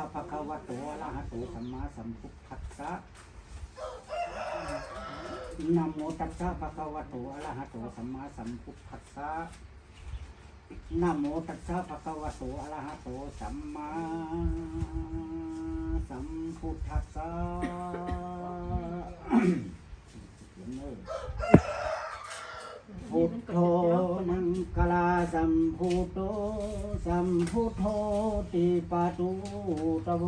ะภะคะวะโตอะระหะโตสัมมาสัมพุทธัสสะนะโมตัสสะภะคะวะโตอะระหะโตสัมมาสัมพุทธัสสะนะโมตัสสะภะคะวะโตอะระหะโตสัมมาสัมพุทธัสสะ พุทโธมังคลาสัมพุทโธสัมพุทโธติปะตุตะโว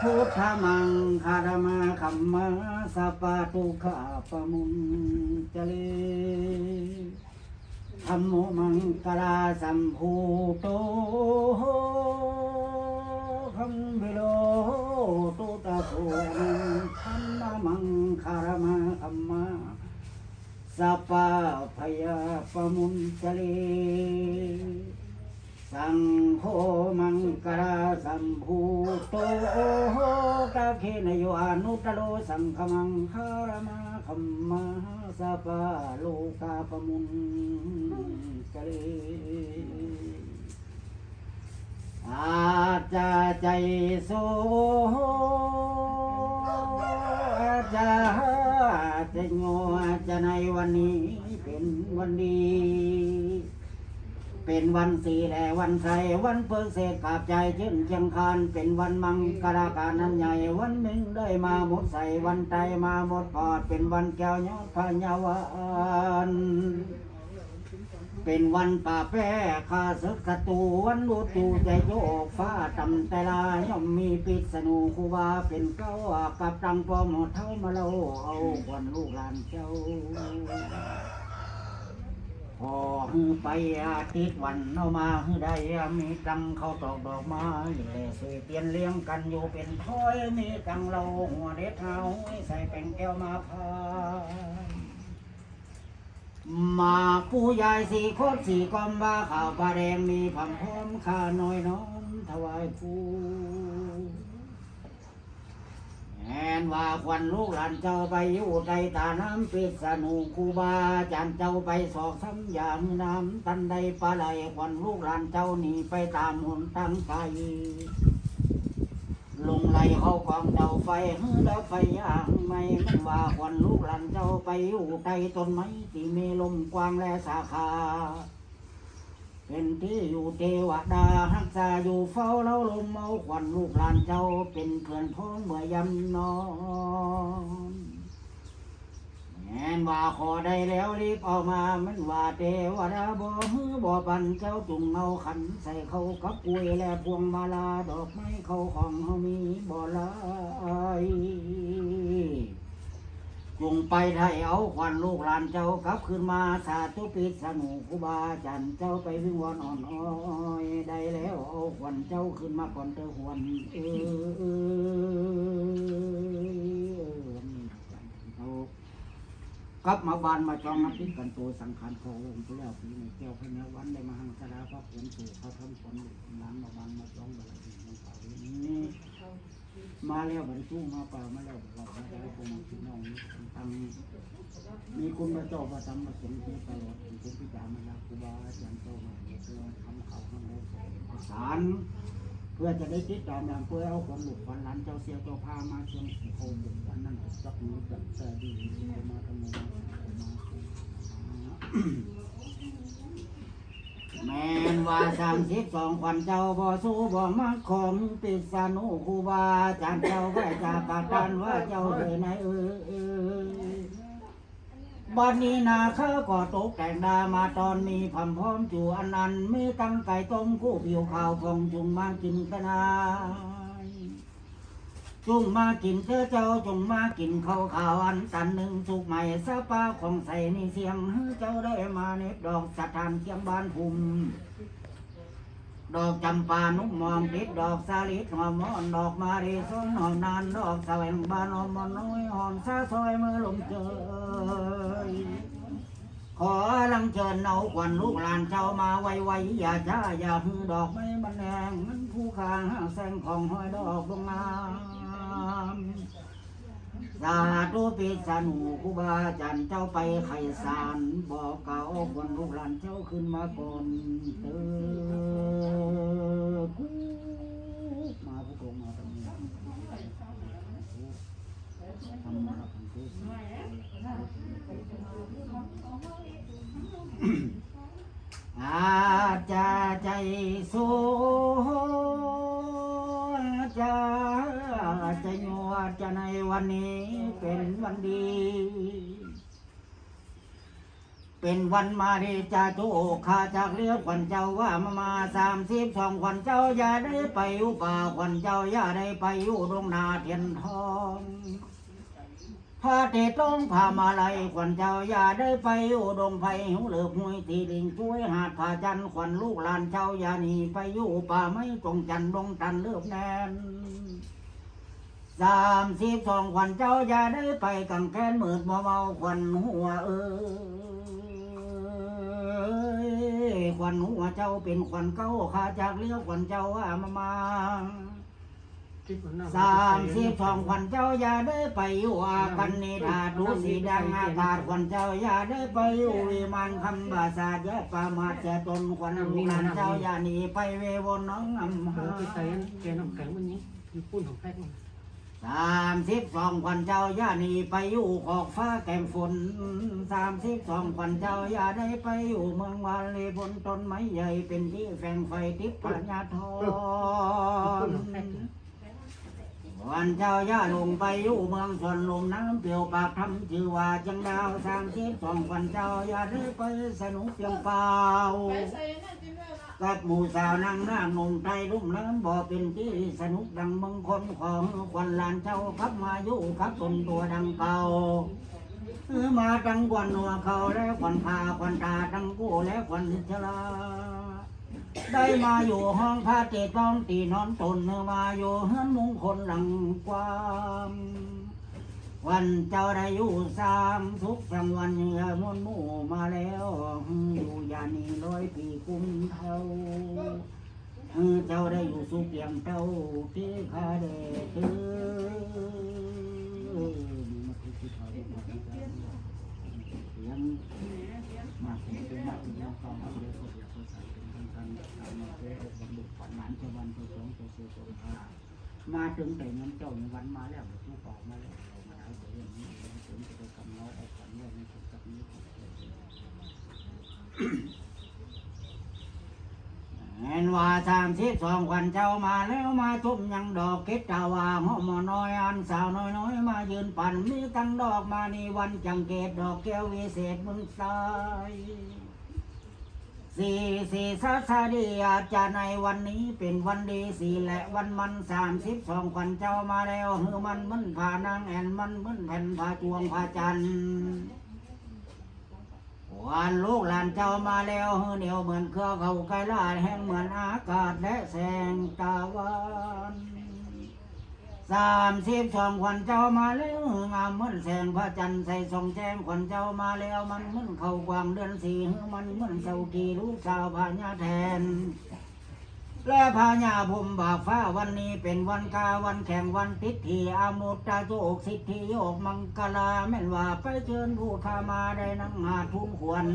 พุทธมังคารมาคัมมาสัปะตุขาปะมุนจเลธรรมโมังคลาสัมพุทโธคัมบิโลตุตะโพธรรมมังคารมาคัมมา สัพพยาปมุนจเลสังโฆมังกราสัมภูโตตะเคนโยอนุตโลสังฆมังคารมาคัมมาสัพพะโลกาปมุนจเลอาจาใจโส จะจะงัวจะในวันนี้เป็นวันดี เป็นวันสีและวันไทยวันเพิงเศษกาบใจเชื่นเชียงคานเป็นวันมังกราการนั้นใหญ่วันหนึ่งได้มาหมดใส่วันใจมาหมดปอดเป็นวันแก้วยอดพญาวัน เป็นวันป่าแป้ข้าศึกศัตรูวันรูตูใจโยกฟ้าตำแต่ลาย่อมมีปิดสนูคูบาเป็นเก้ากับตังปอมเท้ามาเล่าเอาวันลูกหลานเจ้าพอฮือไปอาทิตย์วันเอามาฮือได้มีตังเขาตอกดอกไม้แต่เสยเตียนเลี้ยงกันอยู่เป็นถ้อยมีตังเราหัวเด็ดเท้าใส่แป้งแก้วมาพาย มาผู้ใหญ่สี่คตรสี่กอมบ้าข่าวปลาแดงมีผัมพร้อมข้าน้อยน้อมถวายผู้แอนว่าควันลูกหลานเจ้าไปอยู่ใต้ตาน้ำปิดสนุคูบาจานเจ้าไปสอกซ้ำยามน้ำตันใดปลาไหลควันลูกหลานเจ้าหนีไปตามหนทางไปล ลงไหลเข้ากองเตาไฟเฮือแล้วไฟย่างไม่มันว่าควันลูกหลานเจ้าไปอยู่ใต้ต้นไม้ที่มีลมกว้างและสาขา เป็นที่อยู่เทวดาหักษาอยู่เฝ้าเล่าลมเมาควันลูกหลานเจ้าเป็นเพื่อนพ้องเมื่อยำนอน แม่นว่าขอได้แล้วรีบเอามา มันว่าเทวดาบ่ฮือบ่ปันเจ้าจุงเอาขัน ใส่เขากับกุยและพวงมาลาดอกไม้เขาของเฮามีบ่หลายจงไปไทยเอาควันลูกหลานเจ้ากลับขึ้นมาสาธุปิดสนุครูบาอาจันเจ้าไปวิ่งวนอ่อนอ้อยได้แล้วเอาควันเจ้าขึ้นมาก่อนเธอหวนเออ กลับมาบานมาจองน้ำพริกกันตัวสังขารโคงไปแล้วปีในแก้วพระเนวันได้มาหังสดาพระผลสู่เขาทำผลหลังมาบานมาจองบารมีของเขานี้มาแล้วบรรจุมาเปล่ามาแล้วบอกว่าได้คงพี่น้องตังมีคุณมาเจ้าประจำมาสมที่ตลอดคุณพิจารณาครูบาอาจารย์เจ้ามาเพื่อทำเขาทำแล้วสาร เพื่อจะได้ติดตามอย่างเพื่อเอาคนหลุดวันหลานเจ้าเสียเจ้าพามาเชียงโคมบุกวันนั้นจับมือจับแสดีมาทำงาแมนว่าสามสิบสองขวัญเจ้าบ่สู้บ่มักของปิดสนุคูบาจารย์เจ้าไว้จากปากดันว่าเจ้าเดินไหนเออ วันนี้นาข้าก็ตกแต่งดามาตอนมีผัมพร้อมจูอันนั้นมีตั้งไก่ต้มคู่ผิวขาวทองจุงมากินกันนายจุงมากินเธอเจ้าจงมากินข้าวขาวอันตันหนึ่งสุกใหม่สะปาของใส่ในเสียงเจ้าได้มาเน็บดอกสะทานเคียงบ้านภูมิ ดอกจำปานุ่มมองติดดอกสาลิดหอมมอนดอกมารีสุนหอมนานดอกแสวงบานหอมมอนน้อยหอมซาซอยมือลมเจยขอลังเชิญเอาควันลูกหลานเจ้ามาไวไวอย่าช้าอย่าหือดอกไม่มันแดงมันผู้ค้างแสงของห้อยดอกดวงงาม สาธุปิสนุคุบาจันเจ้าไปไขสารบอกเก่าคนลูกหลานเจ้าขึ้นมาก่อนเตอกูมาผู้กงมาตรงนี้ทำมาทำทุ เป็นวันมาเดจาโตข้าจากเรือขวัญเจ้าว่ามามาสามสิบสองขวัญเจ้าอย่าได้ไปอยู่ป่าขวัญเจ้าอย่าได้ไปอยู่ดงนาเทียนทองพาเตต้องพามาลัยขวัญเจ้าอย่าได้ไปอยู่ดงไผ่หิวเหลือบห้วยตีลิงช่วยหาดผาจันขวัญลูกหลานเจ้าอย่าหนีไปอยู่ป่าไม่ตรงจันดงตันเลือบแนนสามสิบสองขวัญเจ้าอย่าได้ไปกังแค้นมืดมัวเมาขวัญหัวเอ้ย ขวัญหัวเจ้าเป็นขวัญเก้าข้าจากเลี้ยวขวัญเจ้าว่ามามาสามสิบสองขวัญเจ้าอย่าได้ไปอยู่อากันนิทาดูสีดังอากาศขวัญเจ้าอย่าได้ไปอยู่วิมานคำบาสาแยะประมาทเจตนขวัญลูกหลานเจ้าอย่าหนีไปเววนน้องอำเอหาอไปใสามสิบสองขวัญเจ้าย่าหนีไปอยู่ขอกฟ้าแก้มฝนสามสิบสองขวัญเจ้าย่าได้ไปอยู่เมืองวาลีบนต้นไม้ใหญ่เป็นที่แฝงไฟทิพย์ปัญญาทอนวันเจ้าย่าลงไปอยู่เมืองสวนลมน้ำเปลี่ยวปากทำชื่อว่าจังดาวสามสิบสองขวัญเจ้าย่าได้ไปสนุกเพียงเปล่า กับหมู่สาวนั่งหน้าหนุ่มไทรุ่มน้ำบ่อเป็นที่สนุกดังมงคลของควันลานเจ้าขับมาอยู่ขับตนตัวดังเก่าเออมาดังกวนหัวเขาและควันพาควันตาดังกู้และควันชลาได้มาอยู่ห้องพระเจต้องตีนอนตนเมื่อมาอยู่เฮือนมงคลหลังกว้าง วันเจ้าได้อยู่สามทุกจังวันเหงื่อมวนหมู่มาแล้ว อยู่ยานีร้อยปีกุ้มเท่าเจ้าได้อยู่สุขเกียมเจ้าที่ข้าได้ตือมาถึงเป็นมาถึงแล้วก็มาเรียกเขาเรียกเขาใส่เป็นทางการทำมาเพื่ออบรมบุตรฝันหมานเจ้านเจ้าสงเจ้าสี่เจ้าห้ามาถึงแต่เงินเจ้าในวันมาแล้วลูกออกมาแล้วเรามาเอาเรื่องนี้ถึงจะไปกำเนาเอาขวัญเรื่องนี้กับนี้ของเจ้า เห็นว่าสามสิบสองวันเจ้ามาแล้วมาชุมยังดอกเก็ดตาวาหอมน้อยอันสาวน้อยน้อยมายืนปั่นมีตั้งดอกมาในวันจังเกตดอกแก้ววิเศษมึงสายสี่สี่สัสดีอาจจะในวันนี้เป็นวันดีสี่และวันมันสามสิบสองวันเจ้ามาแล้วเฮือมันมันผ่านางแอนมันมันแผ่นผ่าจวงผ่าจันทร์ วันลูกหลานเจ้ามาแล้วเหนียวเหมือนเครือเขาไกลาดแห้งเหมือนอากาศและแสงตะวันสามสิบสองขวัญเจ้ามาแล้วเงามเหมือนแสงพระจันทร์ใส่ส่องแจ้งขวัญเจ้ามาแล้วมันเหมือนเขากวางเดือนสี่เฮือมันเหมือนเสากีลูกสาวพญาแทน และพญาภูมิบากฟ้าวันนี้เป็นวันกาวันแข่งวันทิศทีอามุตตาโจกสิทธิโยกมังกลาแม่นว่าไปเชิญผู้ขามาได้นังหาทุนควร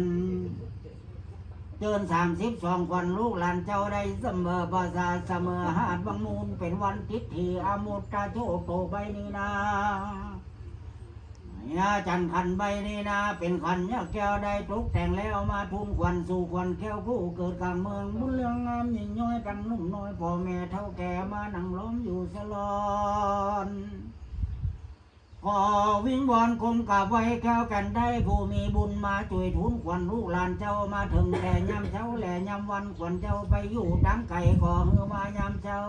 เจิญสามสิบสองวันลูกหลานเจ้าได้เสมอภาษาเสมอหาดบางมูลเป็นวันทิศทีอามุตตาโจกโตใบนี้นา ยาจันขันใบนี้นะ เป็นขันยักษ์แก้วได้ตกแต่งแล้วมาทุ่มควันสู่ควันแก้วผู้เกิดกลางเมืองบุญเรื่องงามยิ่งย้อยดังนุ่มน้อยพ่อแม่เท่าแก่มานั่งล้อมอยู่สลอนขอวิงวอนคมกับไว้แก้วกันได้ผู้มีบุญมาช่วยทุนควันลูกหลานเจ้ามาถึงแต่ยามเช้าแหล่ยามวันควันเจ้าไปอยู่ดังไก่ก่อเฮือมายามเช้า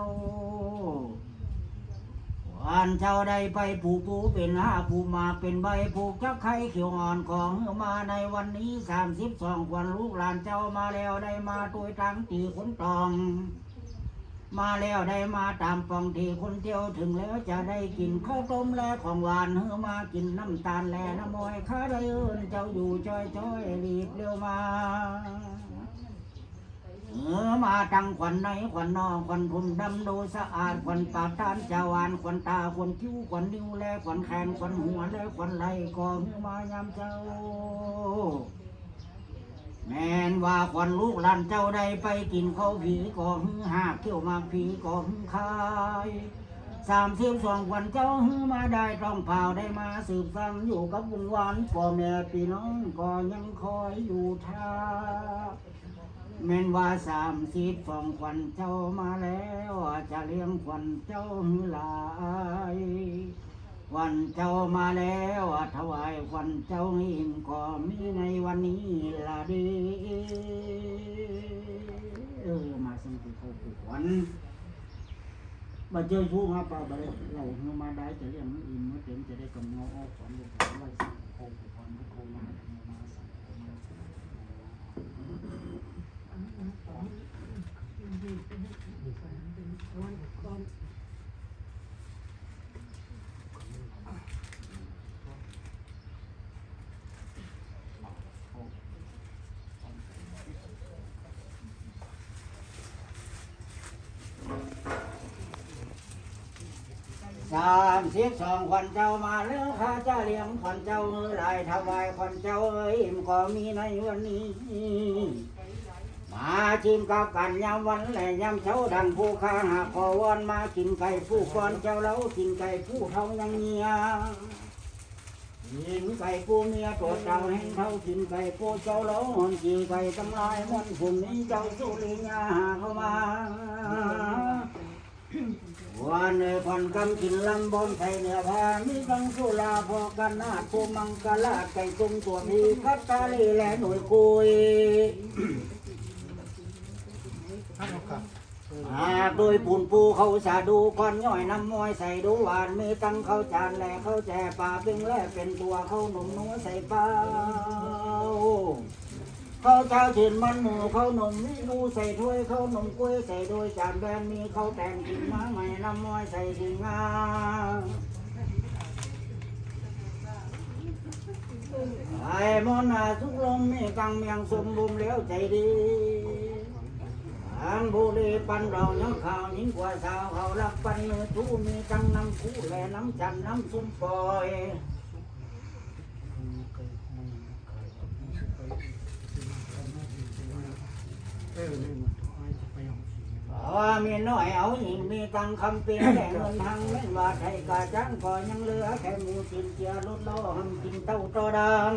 วันเจ้าได้ไปผูกปูเป็นห้าผูกมาเป็นใบผูกจักไข่เขียวอ่อนของมาในวันนี้สามสิบสองวันลูกหลานเจ้ามาแล้วได้มาตัวทั้งตีคนตอง มาแล้วได้มาตามปองที่คนเที่ยวถึงแล้วจะได้กินข้าวต้มและของหวานเฮือมากินน้ำตาลแลน้ำมอยข้าได้เอินเจ้าอยู่จ้อยจ้อยรีบเร็วมา มาตั้งขวัญในขวัญนอกขวัญพุ่มดำดูสะอาดขวัญปากทานจาวานขวัญตาขวัญคิ้วขวัญนิ้วแลขวัญแขนขวัญหัวและขวัญไหล่กองมายามเจ้า แม่นว่าขวัญลูกหลานเจ้าได้ไปกินข้าวผีกองหากเที่ยวมากผีกองคายสามสิบสองวันเจ้ามาได้ต้องเผาได้มาสืบสังอยู่กับวงวานพ่อแม่พี่น้องก็ยังคอยอยู่ท่า แม่นว่าสามสิบสองควันเจ้ามาแล้วจะเลี้ยงควันเจ้าหือหลายวันเจ้ามาแล้วถวายควันเจ้าอิ่มก็มีในวันนี้ละดีเออมาสังเกตเขาผูกวันมาเจอชู้มาป่าบริเราเมื่อมาได้จะเลี้ยงอิ่มเมื่อเต็มจะได้กำเงาออกขวัญเลยไว้สังเขาผูกวันพระโคมามาสังมาสัง สามสิบสองควันเจ้ามาแล้วข้าจะเลี้ยงควันเจ้ามือลายถวายควันเจ้าเอ้ยก็มีในวันนี้าชิมกับกันยามวันและยามเช้าดันผู้ข้าหากขอวอนมากินไก่ผู้ก่อนเจ้าเล้ากินไก่ผู้เท่ายังเมียกินไก่ผู้เมียตัวเจ้าแห่งเท่ากินไก่ผู้เจ้าเล้าหอนจีไก่ตำลายมันผุ่มนี้เจ้าสุริยาเข้ามาวันในพันกำกินลำบนไทยเนื้อพามีตังสุลาพอกันนาดผู้มังกลาดไก่ตุ้มตัวมีคัตตาลีและหน่วยกุย หากโดยปุ่นปูเขาสาดูก้อนย่อยน้ำมอยใส่ดูหวานมีตังเขาจานแหลเขาแจปลาเป็นแล่เป็นตัวเขาหนุ่มนัวใส่เปล่าเขาเจ้าถิ่นมันหมูเขาหนุ่มมีดูใส่ถ้วยเขาหนุ่มกล้วยใส่โดยจานแบนมีเขาแต่งกินมาใหม่น้ำมอยใส่สิงาไอ้มอนาสุกลมมีกังเมียงสมบูรณ์แล้วใจดี อันบุรีปันเรายังข่าวยิ่งกว่าสาวเขารักปันเนื้อทูมีจังน้ำคู่และน้ำจันน้ำซุ่มปล่อยว่ามีน้อยเอาหญิงมีตังคำเปียแต่เงินทางไม่ว่าไทยกาจังก็ยังเหลือแค่มูกินเจียรถล้อหำกินเต้าตอดัง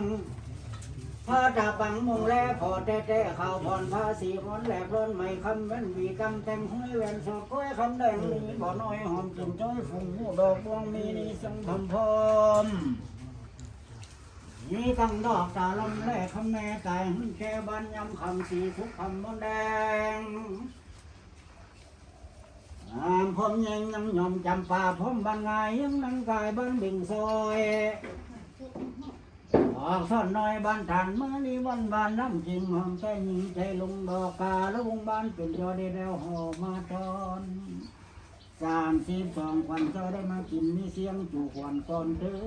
พระดาบังมงแลพอแต่แต่ข่าวผ่อนภาษีผ่อนแหลกร้อนไม่คำเว้นวีกำแต่งห้อยแหวนสดก้อยคำแดงนี้บ่อน้อยหอมกลิ่นจ้อยฝุ่งหูดอกดวงมีนี่สังทำพรมมีตั้งดอกตาลำแรกคำแม่ตายหุ่นแค่บ้านยำคำสีทุกคำมนแดงอามพรมยังยังยอมจำป่าพรมบานงายยังนังกายบ้านบิ่งซอย ออกซ่อนน้อยบ้านฐานเมื่อนี้วันบ้านน้ำจริงหอมใจหญิงใจลุงดอกกาแล้ววงบ้านเป็นยอดได้แล้วหอมาทอนสามสิบสองควันเจ้าได้มากินมีเสียงจูควันก่อนเด้อ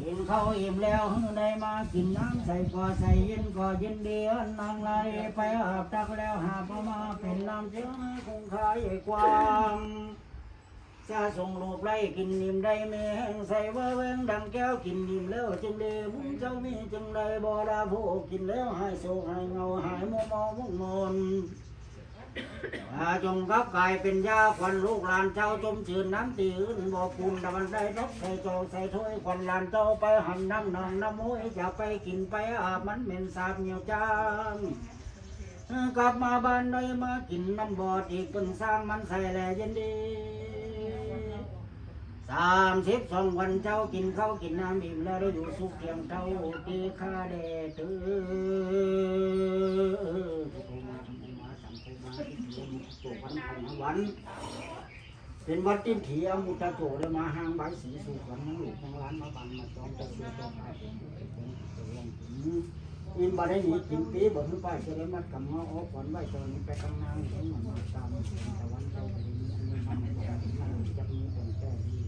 กินข้าวอิ่มแล้วได้มากินน้ำใส่ก็ใส่เย็นก็เย็นเดียวนางไหลไปอาบตักแล้วหาพมาเป็นน้ำเจ้าคงคายกว้าง จะส่งลูกไล่กินนิ่มได้แมงใส่ว่าแวงดังแก้วกินนิ่มแล้วจึงเดบุญเจ้ามีจึงได้บ่ดาผู้กินแล้วหายโศกหายเงาหายมัวเมามุ่งมนอาจงกับกายเป็นยาควันลูกหลานเจ้าจมจืนน้ำตีอื่นบ่ปูนตะวันได้รับใส่จอกใส่ถ้วยควันหลานเจ้าไปหันน้ำนองน้ำมวยจะไปกินไปอาบมันเหม็นสาบเหนียวจางกลับมาบ้านได้มากินน้ำบอดอีกเป็นสร้างมันใส่แลเย็นดี สามสิบสองวันเจ้ากินข้าวกินน้ำอิ่มแล้วได้อยู่สุขเพียงเท่าตีข้าแดดเออวันเป็นวัดติ้นถีอมุตะโตแล้วมาห้างใบสีสุขวัญลูกของร้านมาบันมาจองจะเสียต่อไปอินบาได้หนีกินปีบ่ทุไปจะได้มัดกับเงาออกขวัญไว้ตอนนี้ไปกำนางเห็นมันมาตามตะวันเจ้าไปนี้อันมันจะมีคนแก้ดีมา